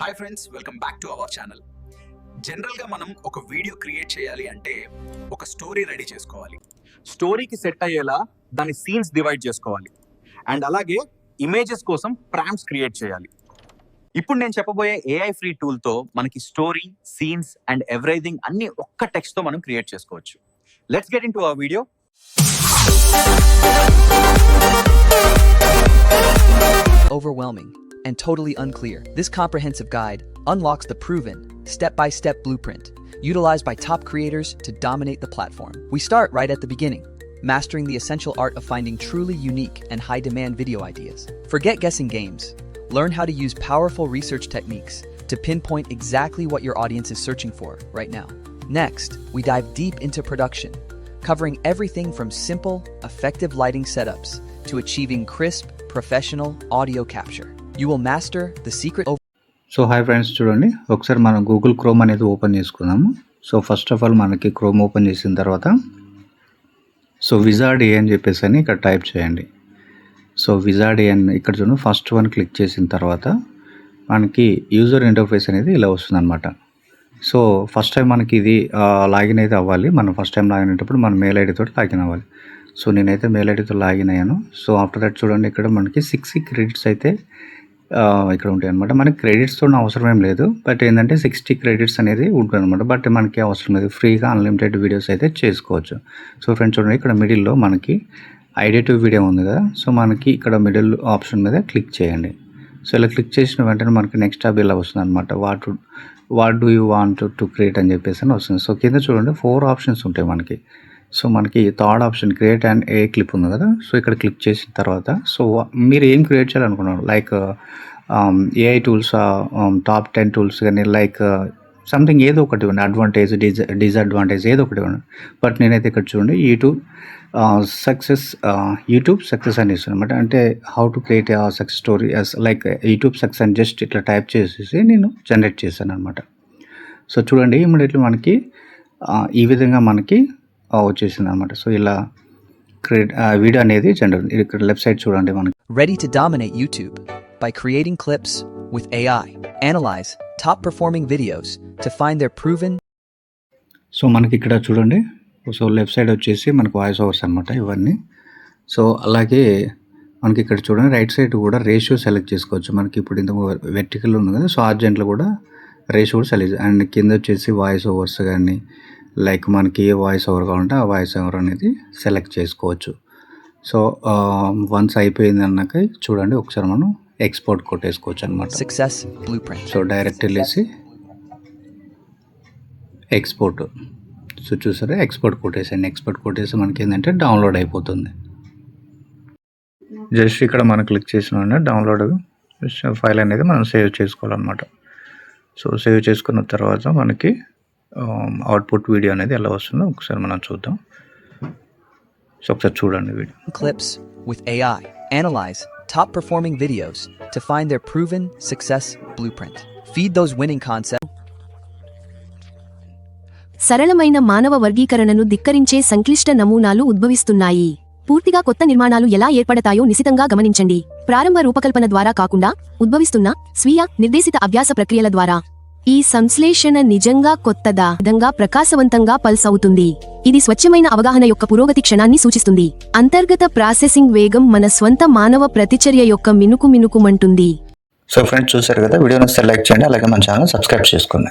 Hi friends welcome back to our channel జనరల్గా మనం ఒక వీడియో క్రియేట్ చేయాలి అంటే ఒక స్టోరీ రెడీ చేసుకోవాలి. స్టోరీకి సెట్ అయ్యేలా దాని సీన్స్ డివైడ్ చేసుకోవాలి. అండ్ అలాగే ఇమేజెస్ కోసం ప్రామ్స్ క్రియేట్ చేయాలి. ఇప్పుడు నేను చెప్పబోయే ఏఐ ఫ్రీ టూల్తో మనకి స్టోరీ సీన్స్ అండ్ ఎవ్రీథింగ్ అన్ని ఒక్క టెక్స్ట్తో మనం క్రియేట్ చేసుకోవచ్చు. Let's get into our video overwhelming, and totally unclear. This comprehensive guide unlocks the proven, step by step blueprint utilized by top creators to dominate the platform. We start right at the beginning, mastering the essential art of finding truly unique and high demand video ideas. Forget guessing games. Learn how to use powerful research techniques to pinpoint exactly what your audience is searching for right now. Next, we dive deep into production, covering everything from simple, effective lighting setups to achieving crisp, professional audio capture. You will master the secret so hi friends చూడండి. ఒకసారి మనం Google Chrome అనేది open చేసుకుందాము. So first of all మనకి Chrome open చేసిన తర్వాత so wizard ఏ అని చెప్పేసి అని ఇక్కడ టైప్ చేయండి. సో విజార్డ్ ఏ అని ఇక్కడ చూడండి. ఫస్ట్ వన్ క్లిక్ చేసిన తర్వాత మనకి యూజర్ ఇంటర్ఫేస్ అనేది ఇలా వస్తుంది అనమాట సో ఫస్ట్ టైం మనకి ఇది లాగిన్ అయితే అవ్వాలి. మనం ఫస్ట్ టైం లాగిన్ అయినప్పుడు మన మెయిల్ ఐడితో లాగిన్ అవ్వాలి. సో నేనైతే మెయిల్ ఐడితో లాగిన్ అయ్యాను. సో ఆఫ్టర్ దట్ చూడండి ఇక్కడ మనకి సిక్స్ క్రెడిట్స్ అయితే ఇక్కడ ఉంటాయి అనమాట మనకి క్రెడిట్స్తో అవసరం ఏం లేదు. బట్ ఏంటంటే సిక్స్టీ క్రెడిట్స్ అనేది ఉంటుంది అనమాట బట్ మనకి అవసరం లేదు. ఫ్రీగా అన్లిమిటెడ్ వీడియోస్ అయితే చేసుకోవచ్చు. సో ఫ్రెండ్స్ చూడండి ఇక్కడ మిడిల్లో మనకి ఐడేటివ్ వీడియో ఉంది కదా. సో మనకి ఇక్కడ మిడిల్ ఆప్షన్ మీద క్లిక్ చేయండి. సో ఇలా క్లిక్ చేసిన వెంటనే మనకి నెక్స్ట్ టాబ్ ఇలా వస్తుంది అనమాట what what do you want to create అని చెప్పేసి అని వస్తుంది. సో కింద చూడండి ఫోర్ ఆప్షన్స్ ఉంటాయి మనకి. సో మనకి third option create and a clip ఉంది కదా సో ఇక్కడ క్లిక్ చేసిన తర్వాత సో మీరు ఏం క్రియేట్ చేయాలనుకున్నారు? Like AI tools top ten tools కానీ లైక్ uh, సంథింగ్ ఏదో ఒకటి ఇవ్వండి అడ్వాంటేజ్ డిజ డిసడ్వాంటేజ్ ఏదో ఒకటి ఇవ్వండి బట్ నేనైతే ఇక్కడ చూడండి యూట్యూబ్ సక్సెస్ యూట్యూబ్ సక్సెస్ అని ఇస్తాను అనమాట అంటే how to create success story like YouTube success అని జస్ట్ ఇట్లా టైప్ చేసేసి నేను జనరేట్ చేశాను అనమాట సో చూడండి ఇమీడియట్లీ మనకి uh, ఈ విధంగా మనకి వచ్చేసింది అనమాట సో ఇలా క్రియేట్ వీడియో అనేది జనరల్ ఇక్కడ లెఫ్ట్ సైడ్ చూడండి మనకి. Ready to dominate YouTube by creating clips with AI. Analyze top performing videos to find their proven so మనకి ఇక్కడ చూడండి. సో లెఫ్ట్ సైడ్ వచ్చేసి మనకు వాయిస్ ఓవర్స్ అనమాట ఇవన్నీ. సో అలాగే మనకి ఇక్కడ చూడండి రైట్ సైడ్ కూడా రేషియో సెలెక్ట్ చేసుకోవచ్చు. మనకి ఇప్పుడు ఇంత వెర్టికల్ ఉంది కదా సో ఆర్జెంట్లో కూడా రేషియో కూడా సెలెక్ట్ అండ్ కింద వచ్చేసి వాయిస్ ఓవర్స్ కానీ లైక్ మనకి ఏ వాయిస్ ఓవర్ కావాలంటే ఆ వాయిస్ ఓవర్ అనేది సెలెక్ట్ చేసుకోవచ్చు. సో వన్స్ అయిపోయింది అన్నాక చూడండి ఒకసారి మనం ఎక్స్పోర్ట్ కొట్టేసుకోవచ్చు అనమాట blueprint. సో డైరెక్ట్ వెళ్ళేసి ఎక్స్పోర్ట్ సో చూసారా? ఎక్స్పోర్ట్ కొట్టేసాను ఎక్స్పోర్ట్ కొట్టేసి మనకి ఏంటంటే డౌన్లోడ్ అయిపోతుంది. జస్ట్ ఇక్కడ మనం క్లిక్ చేసిన డౌన్లోడ్ ఫైల్ అనేది మనం సేవ్ చేసుకోవాలన్నమాట. సో సేవ్ చేసుకున్న తర్వాత మనకి అవుట్పుట్ వీడియో అనేది ఎలా వస్తుందో ఒకసారి మనం చూద్దాం సో ఒకసారి చూడండి video Clips with AI. Analyze top performing videos to find their proven success blueprint. Feed those winning concepts. సరళమైన మానవ వర్గీకరణను ధిక్కరించే సంక్లిష్ట నమూనాలు ఉద్భవిస్తున్నాయి పూర్తిగా కొత్త నిర్మాణాలు ఎలా ఏర్పడతాయో నిశితంగా గమనించండి ప్రారంభ రూపకల్పన ద్వారా కాకుండా ఉద్భవిస్తున్న స్వీయ నిర్దేశిత అభ్యాస ప్రక్రియల ద్వారా ఈ సంశ్లేషణ నిజంగా కొత్తదా? విధంగా ప్రకాశవంతంగా పల్స్ అవుతుంది. ఇది స్వచ్ఛమైన అవగాహన యొక్క పురోగతి క్షణాన్ని సూచిస్తుంది. అంతర్గత ప్రాసెసింగ్ వేగం మన స్వంత మానవ ప్రతిచర్య యొక్క మినుకు మినుకుమంటుంది. సో ఫ్రెండ్స్ చూసారు కదా? వీడియోని సెలెక్ట్ చేయండి అలాగే మన ఛానల్ సబ్స్క్రైబ్ చేసుకోండి.